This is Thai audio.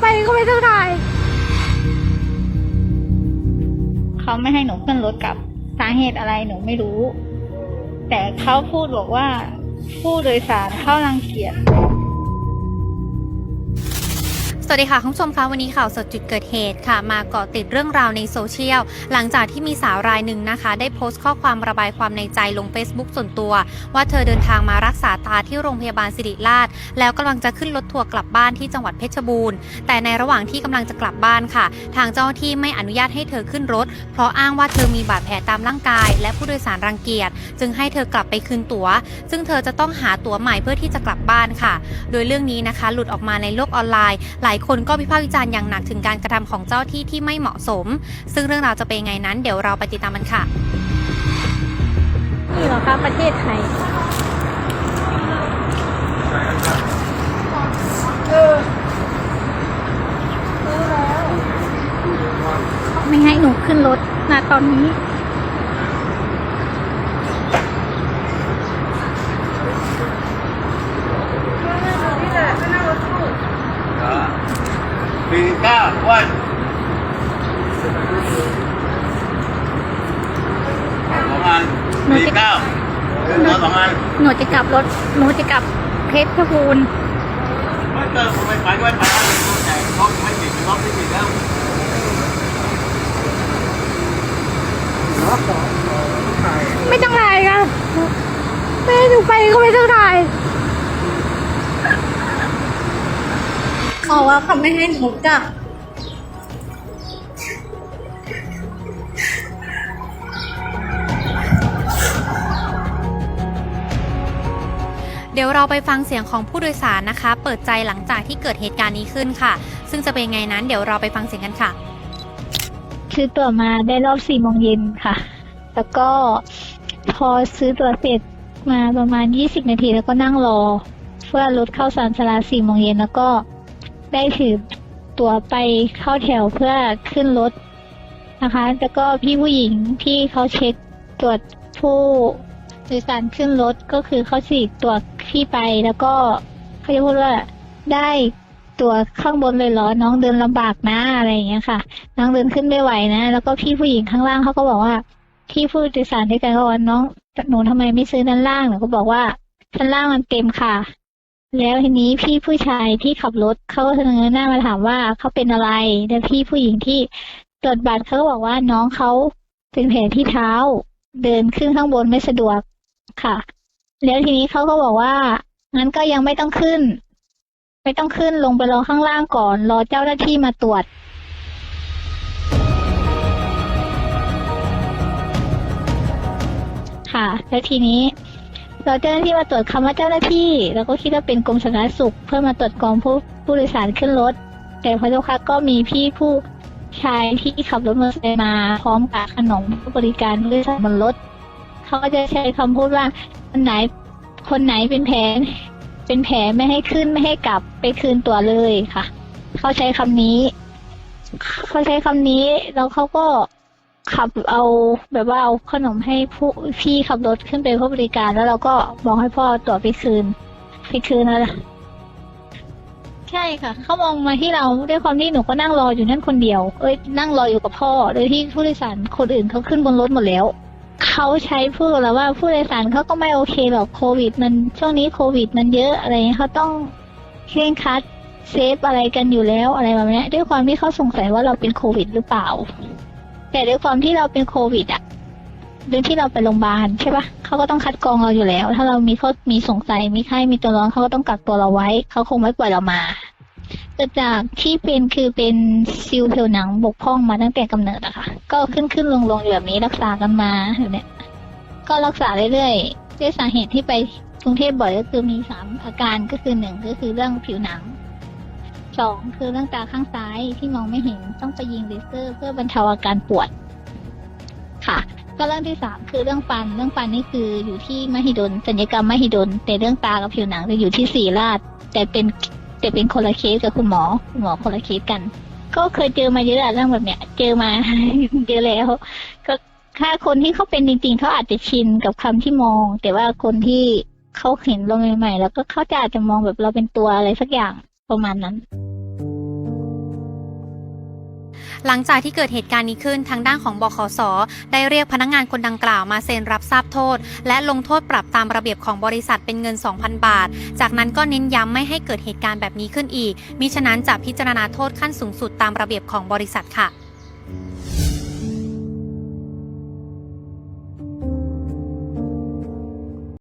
ไปก็ไม่ต้องถ่ายเขาไม่ให้หนูขึ้นรถกลับสาเหตุอะไรหนูไม่รู้ แต่เขาพูดบอกว่า ผู้โดยสารเข้ารังเกียจ สวัสดีค่ะคุณผู้ชมคะวันนี้ข่าวสดจุดเกิดเหตุค่ะ มาเกาะติดเรื่องราวในโซเชียล หลังจากที่มีสาวรายหนึ่งนะคะ ได้โพสต์ข้อความระบายความในใจลง Facebook ส่วนตัว ว่าเธอเดินทางมารักษาตาที่โรงพยาบาลสิริราช แล้วกำลังจะขึ้นรถทัวร์กลับบ้านที่จังหวัดเพชรบูรณ์ แต่ในระหว่างที่กำลังจะกลับบ้านค่ะ ทางเจ้าหน้าที่ไม่อนุญาตให้เธอขึ้นรถ เพราะอ้างว่าเธอมีบาดแผลตามร่างกาย และผู้โดยสารรังเกียจจึงให้เธอกลับไปคืนตั๋ว ซึ่งเธอจะต้องหาตั๋วใหม่เพื่อที่จะกลับบ้านค่ะ โดยเรื่องนี้นะคะ หลุดออกมาในโลกออนไลน์หลายคนก็วิพากษ์วิจารณ์อย่างหนักถึงการกระทำของเจ้าที่ที่ไม่เหมาะสม ซึ่งเรื่องราวจะเป็นไงนั้นเดี๋ยวเราไปติดตามมันค่ะ นี่เหรอคะประเทศไทยไม่ให้หนูขึ้นรถนะตอนนี้ สี่เก้าวันสองอันสี่เก้าแล้วสองอันหนูจะกลับรถ หนูจะกลับเพชรบูรณ์ไม่เติมไม่ไปไม่ไปแต่ล็อกไม่ติดล็อกไม่ติดแล้วไม่ต้องถ่ายค่ะแม่หนูไปก็ไม่ต้องถ่าย เขาว่าเขาไม่ให้หนูกลับเดี๋ยวเราไปฟังเสียงของผู้โดยสารนะคะ เปิดใจหลังจากที่เกิดเหตุการณ์นี้ขึ้นค่ะ ซึ่งจะเป็นไงนั้นเดี๋ยวเราไปฟังเสียงกันค่ะ ซื้อตั๋วมาได้รอบสี่โมงเย็นค่ะ แล้วก็พอซื้อตั๋วเสร็จมาประมาณยี่สิบนาทีแล้วก็นั่งรอ เพื่อรถเข้าสารสลาสี่โมงเย็นแล้วก็ ได้ถือตั๋วไปเข้าแถวเพื่อขึ้นรถนะคะ แล้วก็พี่ผู้หญิงที่เขาเช็คตรวจผู้โดยสารขึ้นรถก็คือเขาฉีกตั๋วพี่ไปแล้วก็เขาจะพูดว่าได้ตั๋วข้างบนเลยเหรอ น้องเดินลำบากนะอะไรอย่างเงี้ยค่ะ น้องเดินขึ้นไม่ไหวนะ แล้วก็พี่ผู้หญิงข้างล่างเขาก็บอกว่าพี่ผู้โดยสารด้วยกันก็ว่าน้องหนูทำไมไม่ซื้อด้านล่างหนูก็บอกว่าด้นล่างมันเต็มค่ะ แล้วทีนี้พี่ผู้ชายที่ขับรถเขาก็เสนอหน้ามาถามว่าเขาเป็นอะไรแล้วพี่ผู้หญิงที่ตรวจบัตรเขาบอกว่าน้องเขาเป็นแผลที่เท้า เดินขึ้นข้างบนไม่สะดวกค่ะ แล้วทีนี้เขาก็บอกว่างั้นก็ยังไม่ต้องขึ้น ไม่ต้องขึ้นลงไปรอข้างล่างก่อน รอเจ้าหน้าที่มาตรวจค่ะ แล้วทีนี้ เราเจ้าหน้าที่มาตรวจคำว่าเจ้าหน้าที่เราก็คิดว่าเป็นกรมสาธารณสุข เพื่อมาตรวจกองผู้ผู้โดยสารขึ้นรถ แต่พอเจ้าค่ะก็มีพี่ผู้ชายที่ขับรถมอเตอร์ไซค์มาพร้อมกับขนมบริการผู้โดยสารบนรถเขาก็จะใช้คำพูดว่าคนไหนคนไหนเป็นแผลเป็นแผลไม่ให้ขึ้นไม่ให้กลับไปคืนตัวเลยค่ะ เขาใช้คำนี้ เขาใช้คำนี้แล้วเขาก็ ขับเอาแบบว่าเอาขนมให้ผู้พี่ขับรถขึ้นไปผู้บริการ แล้วเราก็บอกให้พ่อตัวไปคืนไปคืนนั่นแหละใช่ค่ะ เขามองมาที่เราด้วยความที่หนูก็นั่งรออยู่นั่นคนเดียว เอ้ยนั่งรออยู่กับพ่อโดยที่ผู้โดยสารคนอื่นเขาขึ้นบนรถหมดแล้วเขาใช้พูดแล้วว่าผู้โดยสารเขาก็ไม่โอเคหรอกโควิด มันช่วงนี้โควิด มันเยอะอะไรเงี้เขาต้องเคร่งครัดเซฟอะไรกันอยู่แล้วอะไรแบบนี้ด้วยความที่เขาสงสัยว่าเราเป็นโควิดหรือเปล่า แต่ด้วยความที่เราเป็นโควิดอะโดยที่เราไปโรงพยาบาลใช่ปะเขาก็ต้องคัดกรองเราอยู่แล้ว ถ้าเรามีเขามีสงสัยมีไข้มีตัวร้อนเขาก็ต้องกักตัวเราไว้ เขาคงไม่ปล่อยเรามาเกิดจากที่เป็นคือเป็นซิลผิวหนังบกพร่องมาตั้งแต่กำเนิดอะค่ะ ก็ขึ้นขึ้นลงลงอยู่แบบนี้รักษากันมาแบบเนี้ยก็รักษาเรื่อยๆด้วยสาเหตุที่ไปกรุงเทพบ่อยก็คือมีสามอาการก็คือหนึ่งก็คือเรื่องผิวหนัง สองคือเรื่องตาข้างซ้ายที่มองไม่เห็นต้องไปยิงเลเซอร์ เพื่อบรรเทาอาการปวด ค่ะก็เรื่องที่สามคือเรื่องฟันเรื่องฟันนี่คืออยู่ที่มหิดลศัลยกรรมมหิดลแต่เรื่องตากับผิวหนังจะอยู่ที่ศรีราชแต่เป็นแต่เป็นคนละเคสกับคุณหมอคุณหมอคนละเคสกัน ก็เคยเจอมาเยอะอะเรื่องแบบเนี้ย เจอมาเยอะแล้ว ก็ถ้าคนที่เขาเป็นจริงๆเขาอาจจะชินกับคำที่มอง แต่ว่าคนที่เขาเห็นเราใหม่ๆแล้วก็เขาจะอาจจะมองแบบเราเป็นตัวอะไรสักอย่างประมาณนั้น หลังจากที่เกิดเหตุการณ์นี้ขึ้นทางด้านของบขส ได้เรียกพนักงานคนดังกล่าวมาเซ็นรับทราบโทษ และลงโทษปรับตามระเบียบของบริษัทเป็นเงิน 2,000 บาท จากนั้นก็เน้นย้ำไม่ให้เกิดเหตุการณ์แบบนี้ขึ้นอีก มิฉะนั้นจะพิจารณาโทษขั้นสูงสุดตามระเบียบของบริษัทค่ะ